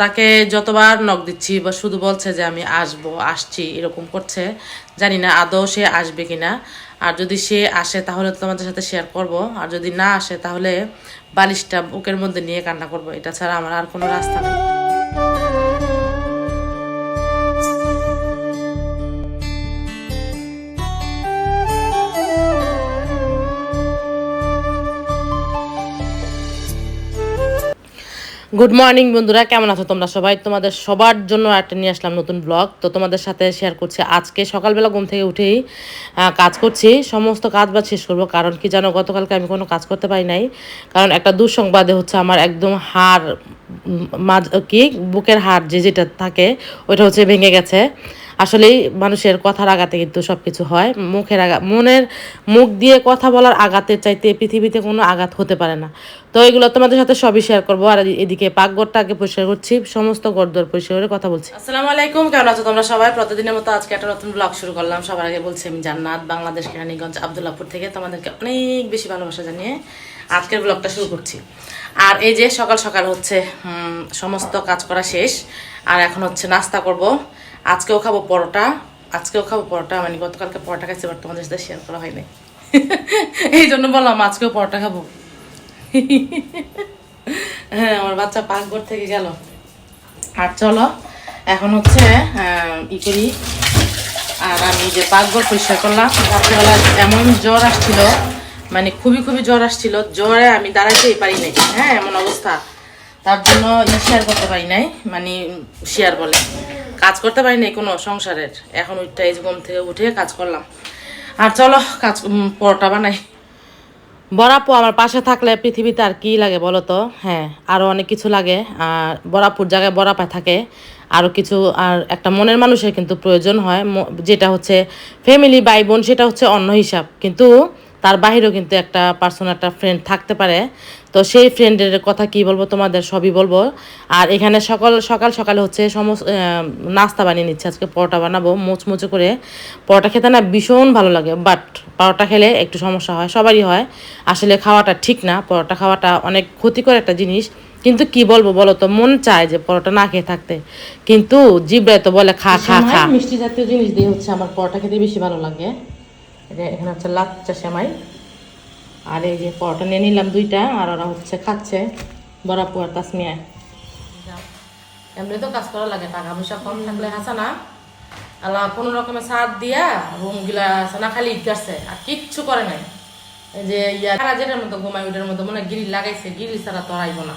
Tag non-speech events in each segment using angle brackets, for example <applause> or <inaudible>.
তাকে যতবার নখ দিচ্ছি বা শুধু বলছে যে আমি আসব, আসছি, এরকম করছে, জানি না আদৌ সে আসবে কি না আর যদি সে আসে, তাহলে তোমাদের সাথে শেয়ার করব। আর যদি না আসে, তাহলে বালিশটা বুকের মধ্যে নিয়ে কান্না করব। এটা ছাড়া আমার আর কোনো রাস্তা নেই। গুড মর্নিং বন্ধুরা, কেমন আছো তোমরা সবাই? তোমাদের সবার জন্য একটা নিয়ে আসলাম নতুন ব্লগ তো তোমাদের সাথে শেয়ার করছি। আজকে সকালবেলা ঘুম থেকে উঠেই কাজ করছি। সমস্ত কাজ বা শেষ করব। কারণ কি জানো, গতকালকে আমি কোনো কাজ করতে পারি নাই। কারণ একটা দুঃসংবাদে হচ্ছে আমার একদম হাড় মাঝ, কি? বুকের হাড় যে যেটা থাকে, ওইটা হচ্ছে ভেঙে গেছে। আসলেই মানুষের কথার আঘাতে কিন্তু সব কিছু হয়। মুখের আঘাত মনের মুখ দিয়ে কথা বলার আঘাতের চাইতে পৃথিবীতে কোনো আঘাত হতে পারে না। তো এগুলো তোমাদের সাথে সবই শেয়ার করব। আর এদিকে পাকঘরটা আগে পরিষ্কার করছি। সমস্ত গড়দর পরিষ্কার করে কথা বলছি। আসসালামু আলাইকুম, কেমন আছো তোমরা সবাই? প্রতিদিনের মতো আজকে একটা নতুন ব্লগ শুরু করলাম। সবার আগে বলছি আমি জান্নাত, বাংলাদেশ, কেরানীগঞ্জ আবদুল্লাপুর থেকে তোমাদেরকে অনেক বেশি ভালোবাসা জানিয়ে আজকের ব্লগটা শুরু করছি। আর এই যে সকাল সকাল হচ্ছে সমস্ত কাজ করা শেষ। আর এখন হচ্ছে নাস্তা করব। আজকেও খাব পরোটা, আজকেও খাব পরোটা মানে গতকালকে পরোটা খাইছি বাট তোমাদের সাথে শেয়ার করা হয়নি। <laughs> এই জন্য বললাম আজকেও পরোটা খাব। <laughs> হ্যাঁ আমার বাচ্চা পাকঘর থেকে গেল। আর চলো, এখন হচ্ছে ই করি। আর আমি যে পাকঘর পরিষ্কার করলাম, রাত্রেবেলা এমন জ্বর আসছিল মানে খুবই খুবই জ্বর আসছিল, জ্বরে আমি দাঁড়াইতেই পারি নাই। হ্যাঁ এমন অবস্থা। তার জন্য শেয়ার করতে পারি নাই মানে শেয়ার বলে। কাজ করতে পারি নাই কোনো সংসারের। এখন ওইটা এই ঘুম থেকে উঠে কাজ করলাম। আর চলো, কাজ পরোটা বানাই। বরাপু আমার পাশে থাকলে পৃথিবীতে আর কি লাগে বলো তো? হ্যাঁ আরও অনেক কিছু লাগে। আর বরাপুর জায়গায় বরাপায় থাকে। আরও কিছু, আর একটা মনের মানুষের কিন্তু প্রয়োজন হয়। যেটা হচ্ছে ফ্যামিলি বাই বোন, সেটা হচ্ছে অন্য হিসাব। কিন্তু তার বাহিরেও কিন্তু একটা পার্সোনাল একটা ফ্রেন্ড থাকতে পারে। তো সেই ফ্রেন্ডের কথা কি বলব তোমাদের সবই বলব। আর এখানে সকাল সকাল সকালে হচ্ছে সমস্ত নাস্তা বানিয়ে নিচ্ছে। আজকে পরোটা বানাবো মুচমুচে করে। পরোটা খেতে না ভীষণ ভালো লাগে বাট পরোটা খেলে একটু সমস্যা হয় সবারই হয়। আসলে খাওয়াটা ঠিক না পরোটা খাওয়াটা অনেক ক্ষতিকর একটা জিনিস। কিন্তু কি বলব বলো তো মন চায় যে পরোটা না খেয়ে থাকতে। কিন্তু জিব্রায় তো বলে খা খা খা। মিষ্টি জাতীয় জিনিস দিয়ে হচ্ছে আমার পরোটা খেতে বেশি ভালো লাগে। এটা এখানে হচ্ছে লাচ্চা সেমাই। আর এই যে পরোটা নিয়ে নিলাম দুইটা আর ওরা হচ্ছে খাচ্ছে বরাপু আর তাসমিয়া। এমনি তো কাজ করা লাগে টাকা পয়সা কম থাকলে হাসা না। আল্লাহ কোনো রকমের সার দিয়া রুমগুলা আছে না খালি ইটকাছে আর কিচ্ছু করে নাই। এই যে ইয়া যেটার মতো ঘুমাই ওটার মতো মনে হয় গিরিল লাগাইছে গিরিল ছাড়া তো আইব না।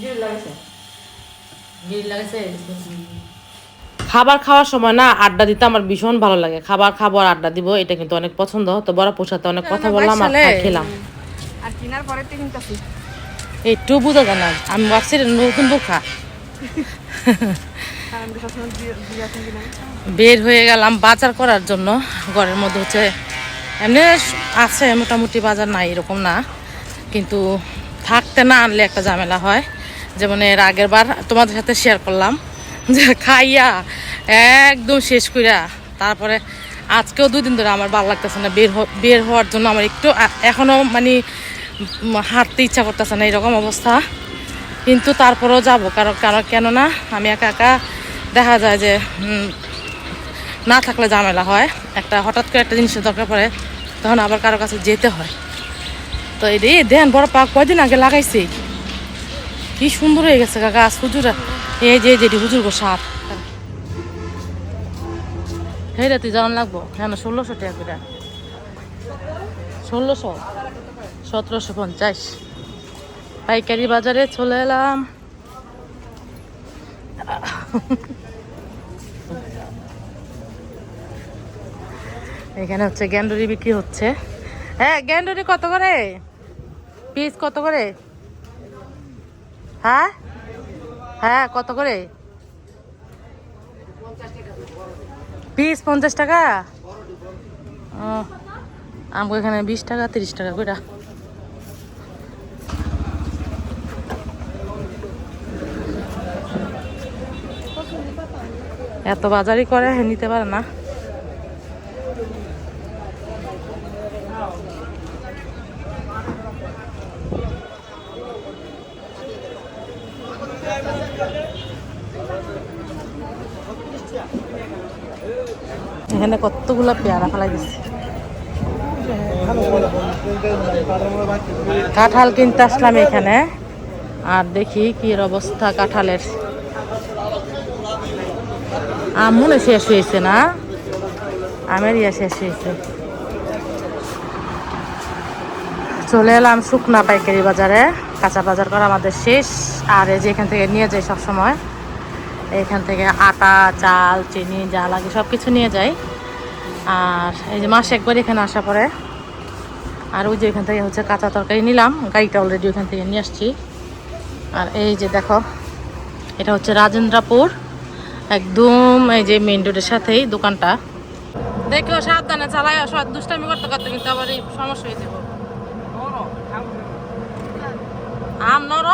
গিরিল লাগাইছে? গিরিল লাগাইছে? খাবার খাওয়ার সময় না আড্ডা দিতে আমার ভীষণ ভালো লাগে। খাবার খাব আর আড্ডা দিব এটা কিন্তু অনেক পছন্দ। তো বড় পোষাতে অনেক কথা বললাম আর খেলাম। আর কেনার পরে তো কিনতেছি একটু বুঝা যায় না আমি ভাবছি নতুন দিয়ে বের হয়ে গেলাম বাজার করার জন্য। ঘরের মধ্যে হচ্ছে এমনি আছে মোটামুটি বাজার নাই এরকম না। কিন্তু থাকতে না আনলে একটা ঝামেলা হয়। যেমন এর আগের বার তোমাদের সাথে শেয়ার করলাম। <laughs> খাইয়া একদম শেষ কইরা তারপরে আজকেও দুই দিন ধরে আমার ভালো লাগতেছে না, বের বের হওয়ার জন্য আমার একটু এখনও মানে হাঁটতে ইচ্ছা করতেছে না এরকম অবস্থা। কিন্তু তারপরেও যাব, কারণ কারণ কেননা আমি একা একা দেখা যায় যে না থাকলে ঝামেলা হয়। একটা হঠাৎ করে একটা জিনিসের দরকার পড়ে, তখন আবার কারও কাছে যেতে হয়। তো এই দেন বড় পাক কয়দিন আগে লাগাইছে? কি সুন্দর হয়ে গেছে কাকা হুজুর। এই যে যেটি তুই যাওয়ান লাগবো? হ্যাঁ ষোলোশো করে। ষোলোশো? সতেরোশো পঞ্চাশ। পাইকারি বাজারে চলে এলাম। এখানে হচ্ছে গ্যান্ডরি বিক্রি হচ্ছে। হ্যাঁ গ্যান্ডরি কত করে? পিস কত করে? হ্যাঁ? হ্যাঁ কত করে? পিস পঞ্চাশ টাকা? ও আমাকে এখানে বিশ টাকা, তিরিশ টাকা করে এত বাজারই করে, নিতে পারে না। এখানে কতগুলো পেয়ারা ফেলাই দিচ্ছে কাঁঠাল কিনতে আসলাম এখানে। আর দেখি কি অবস্থা কাঁঠালের। আম মনে শেষ হয়েছে না? আমের ইয়া শেষ হয়েছে। চলে এলাম শুকনা পাইকারি বাজারে। কাঁচা বাজার করা আমাদের শেষ। আর এই যে এখান থেকে নিয়ে যাই সবসময়। এখান থেকে আটা, চাল, চিনি, যা লাগে সব কিছু নিয়ে যাই। আর এই যে মাসে একবার এখানে আসা পরে। আর ওই যে এখান থেকে হচ্ছে কাঁচা তরকারি নিলাম, গাড়িটা অলরেডি ওইখান থেকে নিয়ে আসছি। আর এই যে দেখো, এটা হচ্ছে রাজেন্দ্রপুর, একদম এই যে মেন রোডের সাথেই দোকানটা। দেখো, সাবধানে চালাই সব দুষ্টামি করতে করতে কিন্তু আবার এই সমস্যা হয়ে যাব। আম নর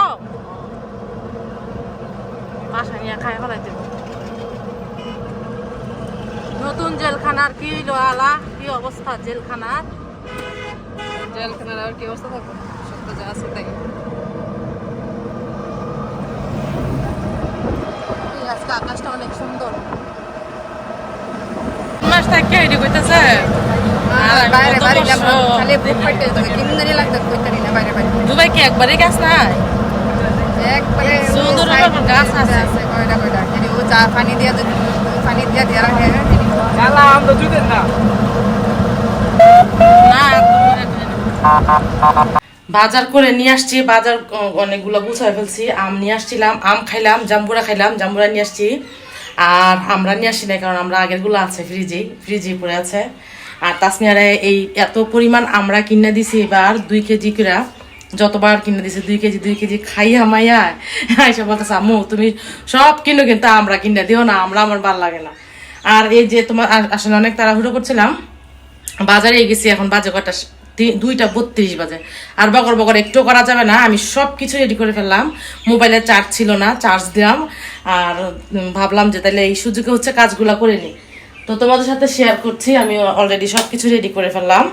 বাসা নিয়ে খাই ফেলাই দেবো। নতুন জেলখানার কি হইল আলা কি অবস্থা জেলখানার? জেলখানার আর কি অবস্থা থাকবে? সব তো যা আছে তাই। আজকে আকাশটা অনেক সুন্দর। কে কইতেছে? দুবাই একবারই গাছ নাই? একবারে সুন্দর গাছ আছে। কয়টা কয়টা? ও চা পানি দিয়া পানি দিয়া দিয়া রাখে। বাজার করে নিয়ে আসছি, বাজার অনেকগুলো গুছাই ফেলছি। আম নিয়ে আসছিলাম, আম খাইলাম, জাম্বুরা খাইলাম, জাম্বুরা নিয়ে আসছি। আর আমরা নিয়ে আসছি না কারণ আমরা আগেরগুলো আছে ফ্রিজে ফ্রিজে পড়ে আছে। আর তাসমিয়ারে এই এত পরিমাণ আমরা কিনে দিছি এবার দুই কেজি করে। যতবার কিনে দিছি, দুই কেজি দুই কেজি খাইয়া মাইয়া। এসে বলতেছে, আম্মু, তুমি সব কিনো কিন্তু আমরা কিনে দিও না, আমরা আমার ভালো লাগে না। আর এই যে তোমার আসলে অনেক তাড়াহুড়ো করছিলাম, বাজারে গেছি এখন বাজে কটা দুইটা বত্রিশ বাজে। আর বকর বকর একটু করা যাবে না, আমি সব কিছু রেডি করে ফেললাম। মোবাইলে চার্জ ছিল না চার্জ দিলাম। আর ভাবলাম যে তাহলে এই সুযোগে হচ্ছে কাজগুলো করে নিই। তো তোমাদের সাথে শেয়ার করছি, আমি অলরেডি সব কিছু রেডি করে ফেললাম।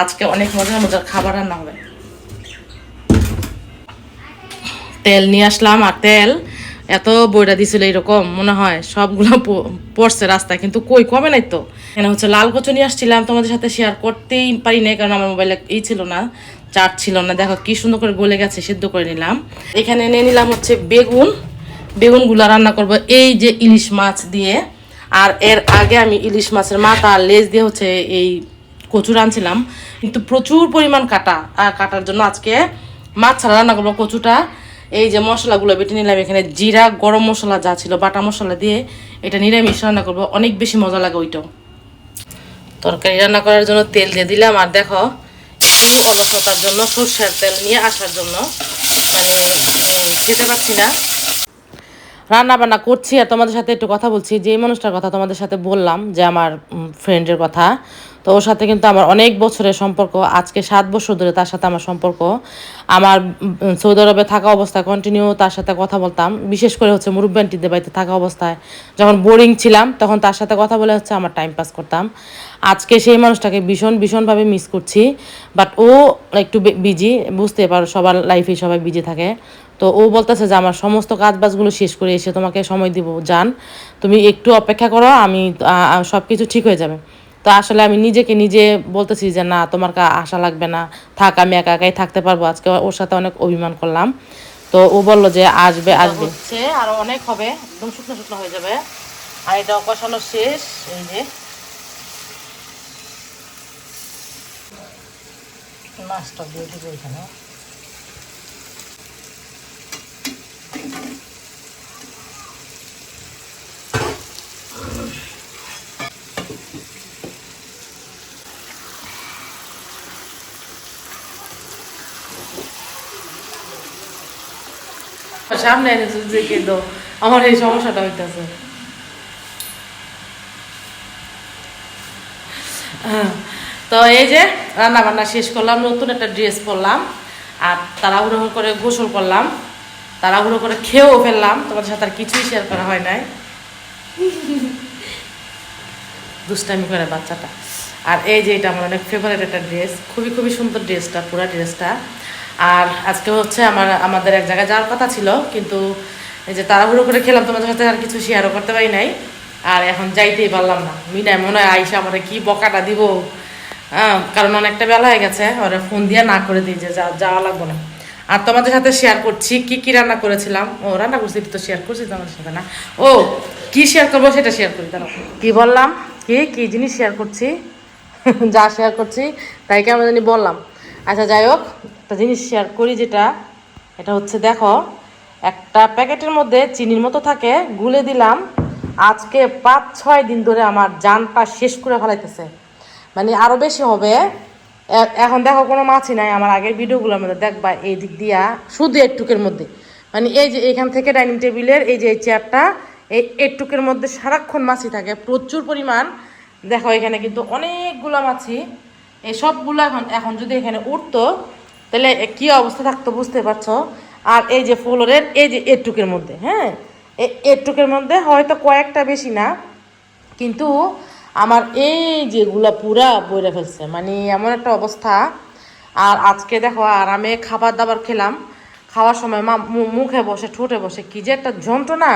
আজকে অনেক মজার মজার খাবার রান্না হবে। তেল নিয়ে আসলাম, আর তেল। এত বইটা দিছিল এরকম, মনে হয় সবগুলো পড়ছে রাস্তায়, কিন্তু কই, কমে নাই তো। এখানে হচ্ছে লাল কচু নিয়ে আসছিলাম, তোমাদের সাথে শেয়ার করতেই পারি নাই, কারণ আমার মোবাইলে ই ছিল না চার্জ ছিল না। দেখো কি সুন্দর করে গলে গেছে, সেদ্ধ করে নিলাম। এখানে নিয়ে নিলাম হচ্ছে বেগুন। বেগুনগুলো রান্না করব এই যে ইলিশ মাছ দিয়ে। আর এর আগে আমি ইলিশ মাছের মাথা আর লেজ দিয়ে হচ্ছে এই কচু রাঁধছিলাম। কিন্তু প্রচুর পরিমাণ কাটা, আর কাটার জন্য আজকে মাছ ছাড়া রান্না করব কচুটা। এই যে মশলাগুলো বেটে নিলাম, এখানে জিরা, গরম মশলা যা ছিল, বাটা মশলা দিয়ে এটা নিরামিষ রান্না করব। অনেক বেশি মজা লাগে ওইটাও। তরকারি রান্না করার জন্য তেল দিয়ে দিলাম। আর দেখো, একটু অলসতার জন্য সর্ষের তেল নিয়ে আসার জন্য। মানে খেতে পারছি না। রান্না বান্না করছি আর তোমাদের সাথে একটু কথা বলছি। যে মানুষটার কথা তোমাদের সাথে বললাম, যে আমার ফ্রেন্ডের কথা তো ওর সাথে কিন্তু আমার অনেক বছরের সম্পর্ক, আজকে সাত বছর ধরে তার সাথে আমার সম্পর্ক। আমার সৌদি আরবে থাকা অবস্থায় কন্টিনিউ তার সাথে কথা বলতাম, বিশেষ করে হচ্ছে মুরব্বী আন্টিদের বাড়িতে থাকা অবস্থায়। যখন বোরিং ছিলাম, তখন তার সাথে কথা বলে হচ্ছে আমার টাইম পাস করতাম। আজকে সেই মানুষটাকে ভীষণ, ভীষণভাবে মিস করছি বাট ও একটু বিজি বুঝতে পারো সবার লাইফে সবাই বিজি থাকে। তো ও বলতেছে যে আমার সমস্ত কাজ বাজগুলো শেষ করে এসে তোমাকে সময় দিব যান তুমি একটু অপেক্ষা করো, আমি সব কিছু ঠিক হয়ে যাবে। তো আসলে আমি নিজেকে নিজে বলতেছি যে না তোমার কা আশা লাগবে না। থাক আমি একা একাই থাকতে পারব। আজকে ওর সাথে অনেক অভিমান করলাম। তো ও বলল যে আসবে আসবে। হচ্ছে আরও অনেক হবে একদম শুকনো শুকনো হয়ে যাবে। আর এটা কষানো শেষ এই যে। মাছটা দিয়ে দেবো এখানে। সামনে এনেছে যে কিন্তু আমার এই সমস্যাটা হইতেছে। তো এই যে রান্না বান্না শেষ করলাম, নতুন একটা ড্রেস পরলাম, আর তাড়াহুড়ো করে গোসল করলাম, তাড়াহুড়ো করে খেয়েও ফেললাম তোমার সাথে আর কিছুই শেয়ার করা হয় নাই। দুষ্টামি করে বাচ্চাটা। আর এই যে এটা আমার অনেক ফেভারিট একটা ড্রেস খুবই খুবই সুন্দর ড্রেসটা পুরো ড্রেসটা আর আজকে হচ্ছে আমার, আমাদের এক জায়গায় যাওয়ার কথা ছিল, কিন্তু এই যে তাড়াহুড়ো করে খেলাম, তোমাদের সাথে আর কিছু শেয়ারও করতে পারি নাই। আর এখন যাইতেই পারলাম না। মিনায় মনে হয় আইসা আমার কি বকাটা দিব? কারণ অনেকটা বেলা হয়ে গেছে, ওরা ফোন দিয়ে না করে দিই যে যা- যাওয়া লাগবো না। আর তোমাদের সাথে শেয়ার করছি, কি কি রান্না করেছিলাম? ও, রান্না করছি তো শেয়ার করছি তোমাদের সাথে না। ও, কি শেয়ার করব সেটা শেয়ার করি, দাঁড়াও। কি বললাম? কি কি জিনিস শেয়ার করছি? <laughs> যা শেয়ার করছি, তাই কেমন জানি বললাম। আচ্ছা যাই হোক, একটা জিনিস শেয়ার করি যেটা, এটা হচ্ছে দেখো, একটা প্যাকেটের মধ্যে চিনির মতো থাকে, গুলে দিলাম, আজকে পাঁচ, ছয় দিন ধরে আমার জানটা শেষ করে ফেলাইতেছে। মানে আরও বেশি হবে। এখন দেখো কোনো মাছই নাই, আমার আগের ভিডিওগুলোর মধ্যে দেখবা, এই দিক দিয়া, শুধু একটুকের মধ্যে। মানে এই যে এখান থেকে ডাইনিং টেবিলের এই যে এই চেয়ারটা এই একটুকের মধ্যে সারাক্ষণ মাছি থাকে, প্রচুর পরিমাণ। দেখো এখানে কিন্তু অনেকগুলো মাছি এই সবগুলো এখন এখন যদি এখানে উঠতো, তাহলে কি অবস্থা থাকতো বুঝতে পারছ? আর এই যে ফ্লোরের, এই যে এটুকের মধ্যে হ্যাঁ? এটুকের মধ্যে হয়তো কয়েকটা বেশি না, কিন্তু আমার এই যেগুলা পুরা বইরে ফেলছে মানে এমন একটা অবস্থা। আর আজকে দেখো, আরামে খাবার দাবার খেলাম। খাওয়ার সময় মা মুখে বসে, ঠোঁটে বসে, কি যে একটা যন্ত্রণা।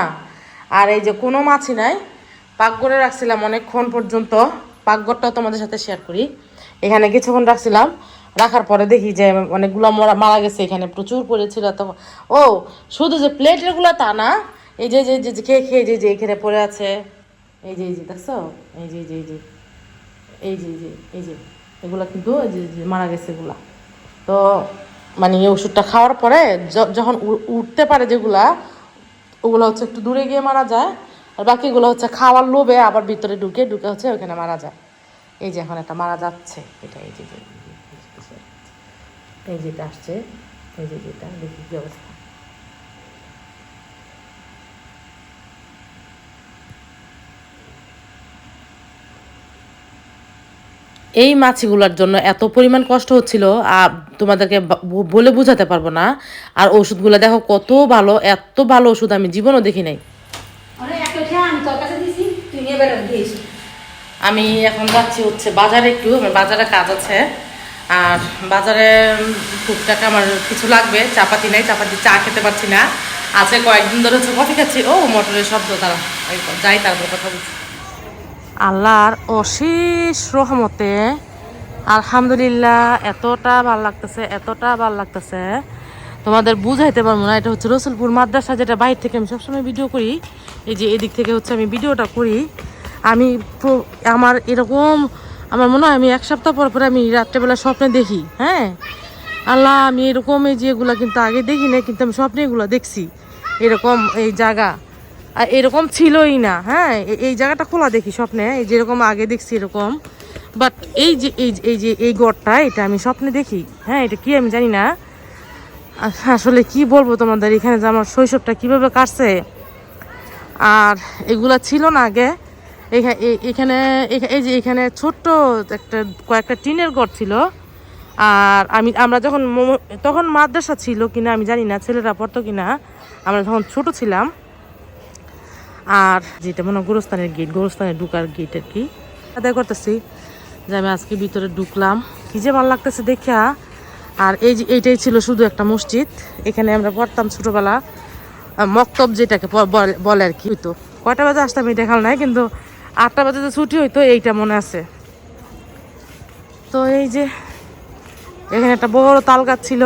আর এই যে কোনো মাছই নাই। পাকঘরে রাখছিলাম অনেকক্ষণ পর্যন্ত। পাকঘরটাও তোমাদের সাথে শেয়ার করি। এখানে কিছুক্ষণ রাখছিলাম রাখার পরে দেখি যে অনেকগুলো মরা মারা গেছে এখানে প্রচুর পড়েছিল তো ও শুধু যে প্লেটেরগুলো তা না এই যে যে যে খেয়ে খেয়ে যে যে এখানে পড়ে আছে এই যে এই যে দেখছ এই যে এই যে এই যে এই যে এই যে এগুলা কিন্তু মারা গেছে এগুলা তো মানে এই ওষুধটা খাওয়ার পরে যখন উঠতে পারে যেগুলা ওগুলো হচ্ছে একটু দূরে গিয়ে মারা যায় আর বাকিগুলো হচ্ছে খাওয়ার লোভে আবার ভিতরে ঢুকে ঢুকে হচ্ছে ওখানে মারা যায় এই যে এখন একটা মারা যাচ্ছে। এটা এই যে, এই যেটা আসছে, এই যে যেটা, দেখি কি অবস্থা। এই মাছিগুলোর জন্য এত পরিমাণ কষ্ট হচ্ছিল তোমাদেরকে বলে বোঝাতে পারব না। আর ওষুধগুলো দেখো কত ভালো, এত ভালো ওষুধ আমি জীবনও দেখি নাই অনেক একটা খেয়ে আমি তোর কাছে দিছি তুই নিয়ে বেরো দিয়েছি আমি এখন যাচ্ছি হচ্ছে বাজারে একটু, আমার বাজারে কাজ আছে। আর বাজারে টুকটাক আমার কিছু লাগবে, চাপাতি নাই, চাপাতি চা খেতে পারছি না। আছে কয়েকদিন ধরে হচ্ছে কফি খাচ্ছি। ও, মোটরের শব্দ তারা যাই তারপর কথা বলছি। আল্লাহর অশেষ রহমতে আলহামদুলিল্লাহ, এতটা ভালো লাগতেছে, এতটা ভালো লাগতেছে। তোমাদের বুঝাইতে পারব না, এটা হচ্ছে রসুলপুর মাদ্রাসা, যেটা বাইরে থেকে আমি সবসময় ভিডিও করি। এই যে এদিক থেকে হচ্ছে আমি ভিডিওটা করি। আমি আমার এরকম, আমার মনে হয় আমি এক সপ্তাহ পর পরে আমি রাত্রেবেলা স্বপ্নে দেখি হ্যাঁ? আল্লাহ, আমি এরকম এই যে এগুলা কিন্তু আগে দেখি না কিন্তু আমি স্বপ্নে এগুলো দেখছি, এরকম এই জায়গা। আর এরকম ছিলই না হ্যাঁ? এই জায়গাটা খোলা দেখি স্বপ্নে, এই যেরকম আগে দেখছি এরকম। বাট এই যে, এই যে- এই যে, এই গড়টা, এটা আমি স্বপ্নে দেখি হ্যাঁ? এটা কি আমি জানি না। আসলে কি বলব তোমাদের, এখানে যে আমার শৈশবটা কীভাবে কাটছে। আর এগুলা ছিল না আগে। এখানে, এখা- এই যে এখানে ছোট্ট একটা, কয়েকটা টিনের ঘর ছিল। আর আমি, আমরা যখন তখন মাদ্রাসা ছিল কিনা আমি জানি না, ছেলেরা পড়তো কিনা, আমরা যখন ছোট ছিলাম। আর যেটা মনে গোরস্থানের গেট গোরস্থানের ঢুকার গেট আর কি। আদায় করতেছি যে আমি আজকে ভিতরে ঢুকলাম। কি যে ভালো লাগতেছে দেখা। আর এই যে, এইটাই ছিল শুধু একটা মসজিদ। এখানে আমরা পড়তাম ছোটোবেলা। মক্তব যেটাকে বলে- আর কি। হইতো কয়টা বাজে আসতাম এটা খেয়াল নাই, কিন্তু আটটা বাজে যে ছুটি হইতো এইটা মনে আছে। তো এই যে এখানে একটা বড় তাল গাছ ছিল।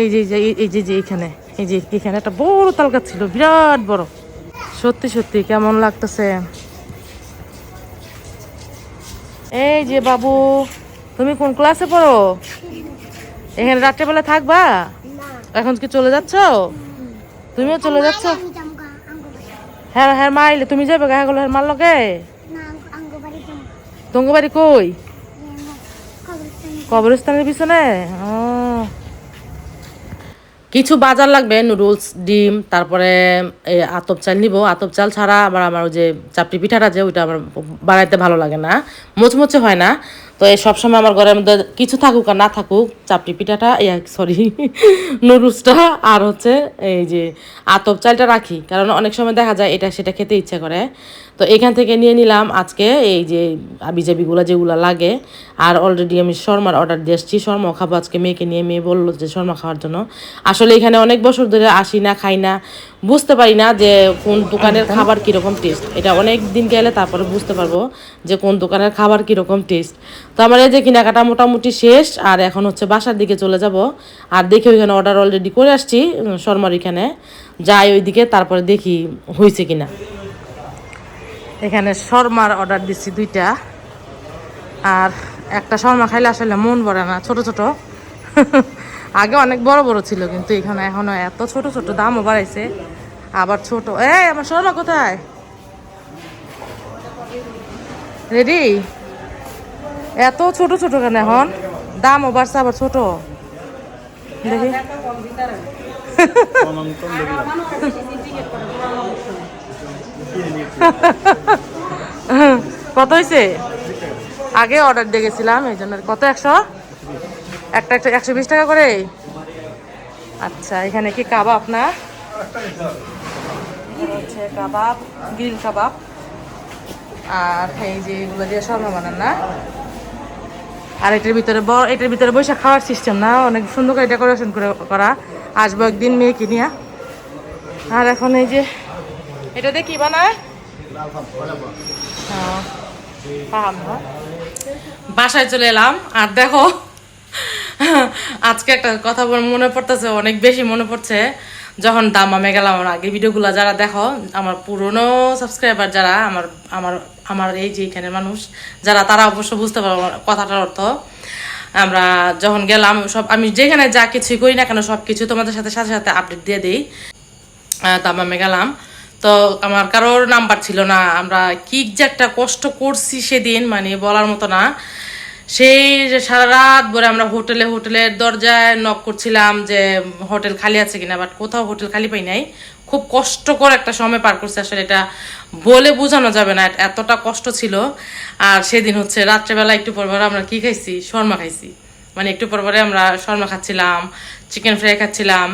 এই যে এই যে এই যে এখানে এই যে এখানে একটা বড় তাল গাছ ছিল বিরাট বড়। সত্যি সত্যি কেমন লাগতেছে। এই যে বাবু তুমি কোন ক্লাসে পড়ো? এখানে রাত্রেবেলা থাকবা? এখন কি চলে যাচ্ছ? তুমিও চলে যাচ্ছ? হ্যাঁ হ্যাঁ মা আইলে তুমি যাবে গুলো হ্যাঁ মার লগে? তোমার বাড়ি কই? কবরস্থানের পিছনে? ও। কিছু বাজার লাগবে নুডলস ডিম তারপরে আতপ চাল নিব। আতপ চাল ছাড়া আবার আমার ওই যে চাপটি পিঠাটা যে ওইটা আমার বানাইতে ভালো লাগে না। মোচমোচে হয় না। তো এই সবসময় আমার ঘরের মধ্যে কিছু থাকুক আর না থাকুক, চাপটি পিঠাটা সরি <laughs> নুডলসটা আর হচ্ছে এই যে আতপ চালটা রাখি। কারণ অনেক সময় দেখা যায় এটা সেটা খেতে ইচ্ছা করে। তো এখান থেকে নিয়ে নিলাম আজকে এই যে আবিজাবিগুলো যেগুলো লাগে। আর অলরেডি আমি শর্মার অর্ডার দিয়ে এসেছি শর্মা খাব আজকে। মেয়েকে নিয়ে মেয়ে বলল যে শর্মা খাওয়ার জন্য। আসলে এখানে অনেক বছর ধরে আসি না খাই না। বুঝতে পারি না যে কোন দোকানের খাবার কীরকম টেস্ট এটা অনেক দিন গেলে তারপরে বুঝতে পারব যে কোন দোকানের খাবার কীরকম টেস্ট তো আমার এই যে কেনাকাটা মোটামুটি শেষ। আর এখন হচ্ছে বাসার দিকে চলে যাব। আর দেখি ওইখানে অর্ডার অলরেডি করে আসছি শর্মার এখানে। যাই ওইদিকে তারপরে দেখি হয়েছে কিনা। এখানে শর্মার অর্ডার দিচ্ছি দুইটা। আর একটা শর্মা খাইলে আসলে মন ভরে না ছোট ছোট। <laughs> আগে অনেক বড় বড় ছিল কিন্তু এখানে এখনও এত ছোট ছোট দামও বাড়াইছে। আবার ছোট। এ আমার শর্মা কোথায়? রেডি এত ছোট ছোট কেন এখন? দামও বাড়ছে আবার ছোট। দেখি। <laughs> <laughs> <laughs> কত হয়েছে আগে অর্ডার দিয়ে গেছিলাম, এই জন্য কত, একশো? একটা একটা, একশো বিশ টাকা করে? আচ্ছা এখানে কি কাবাব না? হচ্ছে কাবাব, গ্রিল কাবাব। আর এই যে এগুলো দিয়ে শর্মা বানান না? আর এটার ভিতরে এটার ভিতরে বৈশাখ খাওয়ার সিস্টেম না? অনেক সুন্দর করে ডেকোরেশন করে, করা। আসব একদিন মেয়ে কিনিয়া আর এখন এই যে এটা দিয়ে কি বানায়? হ্যাঁ? বাসায় চলে এলাম। আর দেখো, আজকে একটা কথা মনে পড়তেছে, অনেক বেশি মনে পড়ছে। যখন দামামে গেলাম, আমার আগে ভিডিওগুলো যারা দেখো, আমার পুরনো সাবস্ক্রাইবার যারা, আমার আমার আমার এই যে এখানে মানুষ, যারা, তারা অবশ্য বুঝতে পারব কথাটার অর্থ। আমরা যখন গেলাম, সব আমি যেখানে যা কিছুই করি না কেন সব কিছু তোমাদের সাথে সাথে সাথে আপডেট দিয়ে দিই। দামামে গেলাম। তো আমার কারোর নাম্বার ছিল না। আমরা কি যে একটা কষ্ট করছি সেদিন মানে বলার মতো না। সেই যে সারা রাত ভরে আমরা হোটেলে, হোটেলের দরজায় নক করছিলাম যে হোটেল খালি আছে কিনা বাট কোথাও হোটেল খালি পাই নাই। খুব কষ্টকর একটা সময় পার করছে, আসলে এটা বলে বোঝানো যাবে না, এতটা কষ্ট ছিল। আর সেদিন হচ্ছে রাত্রেবেলা একটু পর পর আমরা কি খাইছি? শর্মা খাইছি। মানে একটু পর পরে আমরা শর্মা খাচ্ছিলাম চিকেন ফ্রাই খাচ্ছিলাম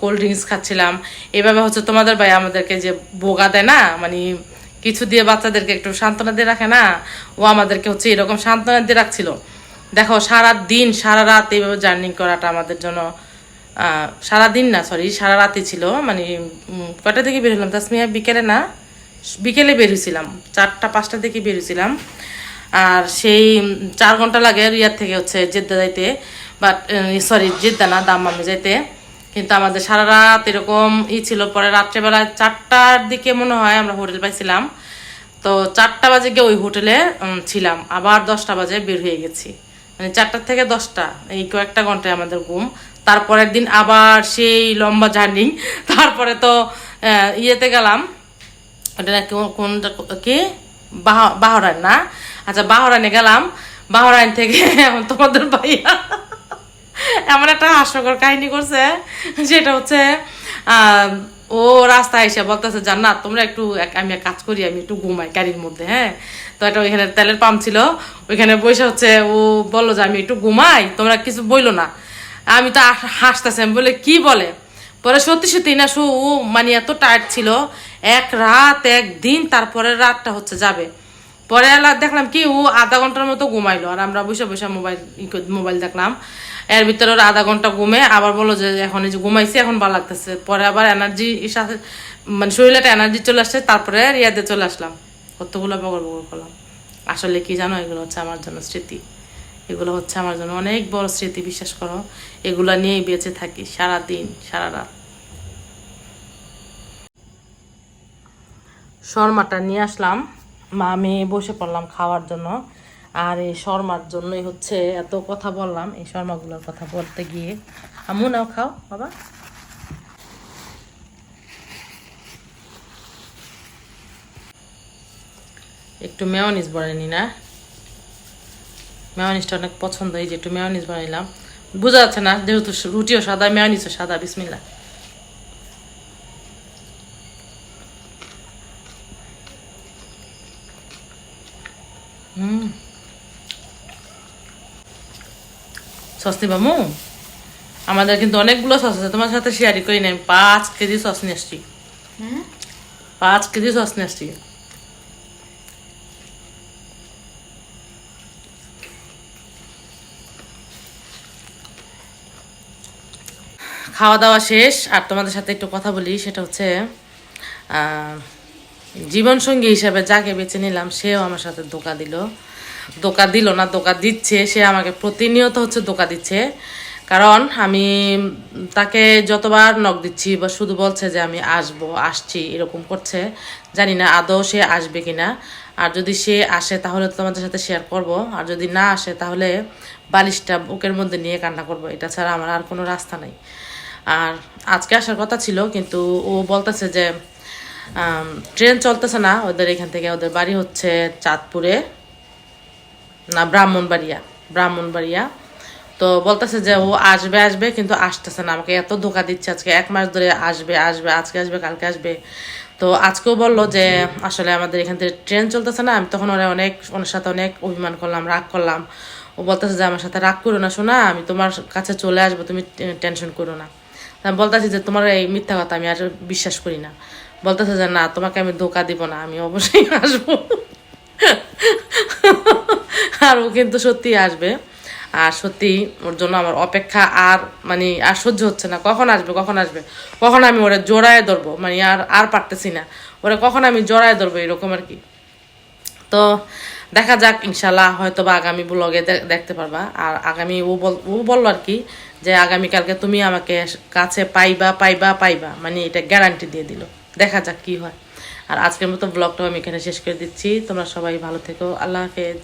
কোল্ড ড্রিঙ্কস খাচ্ছিলাম। এভাবে হচ্ছে তোমাদের ভাই আমাদেরকে যে বোগা দেয় না মানে কিছু দিয়ে বাচ্চাদেরকে একটু সান্ত্বনা দিয়ে রাখে না, ও আমাদেরকে হচ্ছে এরকম সান্ত্বনা দিয়ে রাখছিল। দেখো সারা দিন সারা রাত এইভাবে জার্নি করাটা আমাদের জন্য সারা দিন না সরি সারা রাতই ছিল। মানে কয়টা থেকে বের হলাম? তাসমিয়া বিকেলে না? বিকেলে বের হয়েছিলাম। চারটা, পাঁচটা থেকে বের হয়েছিলাম। আর সেই চার ঘণ্টা লাগে রিয়ার থেকে হচ্ছে জেদ্দা যাইতে। বাট সরি জেদ্দা না দাম্মামে যাইতে। কিন্তু আমাদের সারা রাত এরকম ই ছিল, পরে রাত্রেবেলা চারটার দিকে মনে হয় আমরা হোটেল পাইছিলাম। তো চারটা বাজে গিয়ে ওই হোটেলে ছিলাম। আবার দশটা বাজে বের হয়ে গেছি। মানে চারটার থেকে দশটা, এই কয়েকটা ঘন্টায় আমাদের ঘুম। তারপরের দিন আবার সেই লম্বা জার্নি। <laughs> তারপরে তো ইয়েতে গেলাম। ওটা কোনটা, কি? বাহ- বাহরাইন না? আচ্ছা বাহরাইনে গেলাম। বাহরাইন থেকে <laughs> তোমাদের ভাইয়া এমন একটা হাস্যকর কাহিনী করছে, যেটা হচ্ছে ও রাস্তায় এসে বলতেছে, জান্নাত, তোমরা একটু এক- আমি কাজ করি, আমি একটু ঘুমাই গাড়ির মধ্যে হ্যাঁ? তো একটা ওইখানে তেলের পাম্প ছিল, ওইখানে বসে হচ্ছে ও বলল যে, আমি একটু ঘুমাই, তোমরা কিছু বইলো না। আমি তো হাসতেছি, আমি বলে, কি বলে? পরে সত্যি সত্যি না শু ও মানে এত টায়ার্ড ছিল, এক রাত এক দিন তারপরে রাতটা হচ্ছে যাবে। পরে এলা দেখলাম কি, ও আধা ঘণ্টার মতো ঘুমাইলো। আর আমরা বসে বসে মোবাইল মোবাইল দেখলাম। এর ভিতরে ওর আধা ঘণ্টা ঘুমে আবার বলো যে, এখন এই যে ঘুমাইছে, এখন ভালো লাগতেছে। পরে আবার এনার্জি সাথে মানে শরীরে একটা এনার্জি চলে আসছে, তারপরে রিয়াদে চলে আসলাম। কতগুলো বগর বগর করলাম। আসলে কি জানো, এগুলো হচ্ছে আমার জন্য স্মৃতি। এগুলো হচ্ছে আমার জন্য অনেক বড় স্মৃতি, বিশ্বাস করো। এগুলো নিয়েই বেঁচে থাকি সারা দিন সারা রাত। শর্মাটা নিয়ে আসলাম। মা আমি বসে পড়লাম খাওয়ার জন্য। আর এই শর্মার জন্যই হচ্ছে এত কথা বললাম, এই শর্মাগুলোর কথা বলতে গিয়ে। আমু নাও খাও, বাবা। একটু মেয়নিস বানাইনি না মেয়নিসটা অনেক পছন্দ, এই যে একটু মেয়নিস বানাইলাম বোঝা যাচ্ছে না, যেহেতু রুটিও সাদা মেয়নিসও সাদা বিসমিল্লা হুম। সস নিবা মু আমাদের কিন্তু অনেকগুলো সস আছে তোমার সাথে শেয়ারই করি না আমি পাঁচ কেজি সস নিয়ে আসছি। পাঁচ কেজি সস নিয়ে আসছি। খাওয়া দাওয়া শেষ আর তোমাদের সাথে একটু কথা বলি সেটা হচ্ছে জীবনসঙ্গী হিসাবে যাকে বেছে নিলাম, সেও আমার সাথে ধোকা দিল। ধোকা দিল না, ধোকা দিচ্ছে। সে আমাকে প্রতিনিয়ত হচ্ছে ধোকা দিচ্ছে। কারণ আমি তাকে যতবার নখ দিচ্ছি বা শুধু বলছে যে আমি আসব, আসছি, এরকম করছে, জানি না আদৌ সে আসবে কিনা। আর যদি সে আসে, তাহলে তো তোমাদের সাথে শেয়ার করব। আর যদি না আসে, তাহলে বালিশটা বুকের মধ্যে নিয়ে কান্না করব। এটা ছাড়া আমার আর কোনো রাস্তা নেই। আর আজকে আসার কথা ছিল, কিন্তু ও বলতেছে যে ট্রেন চলতেছে না, ওদের এখান থেকে ওদের বাড়ি হচ্ছে চাঁদপুরে, না, ব্রাহ্মণবাড়িয়া ব্রাহ্মণবাড়িয়া। তো বলতেছে যে ও আসবে আসবে, কিন্তু আসতেছে না, আমাকে এত ধোকা দিচ্ছে আজকে, এক মাস ধরে আসবে আসবে, আজকে আসবে, কালকে আসবে। তো আজকেও বলল যে আসলে আমাদের এখান থেকে ট্রেন চলতেছে না, আমি তখন ওরা অনেক, ওনার সাথে অনেক অভিমান করলাম, রাগ করলাম। ও বলতেছে যে আমার সাথে রাগ করো না, শোনা, আমি তোমার কাছে চলে আসব, তুমি টেনশন করো না। বলতেছি যে তোমার এই মিথ্যা কথা আমি আর বিশ্বাস করি না। বলতেছে যে, না, তোমাকে আমি ধোকা দিব না, আমি অবশ্যই আসব। আর ও কিন্তু সত্যি আসবে। আর সত্যি ওর জন্য আমার অপেক্ষা আর মানে আর সহ্য হচ্ছে না। কখন আসবে কখন আসবে? কখন আমি ওরা জোড়ায় ধরবো? মানে আর আর পারতেছি না। ওরা কখন আমি জোড়ায় ধরবো এরকম আর কি? তো দেখা যাক ইনশাল্লাহ হয়তো বা আগামী ব্লগে দেখতে পারবা। আর আগামী ও বল, ও বলল আর কি যে, আগামীকালকে তুমি আমাকে কাছে পাইবা পাইবা পাইবা। মানে এটা গ্যারান্টি দিয়ে দিল। দেখা যাক কি হয়। আর আজকের মতো ব্লগটাও আমি এখানে শেষ করে দিচ্ছি। তোমরা সবাই ভালো থেকো। আল্লাহ হাফেজ।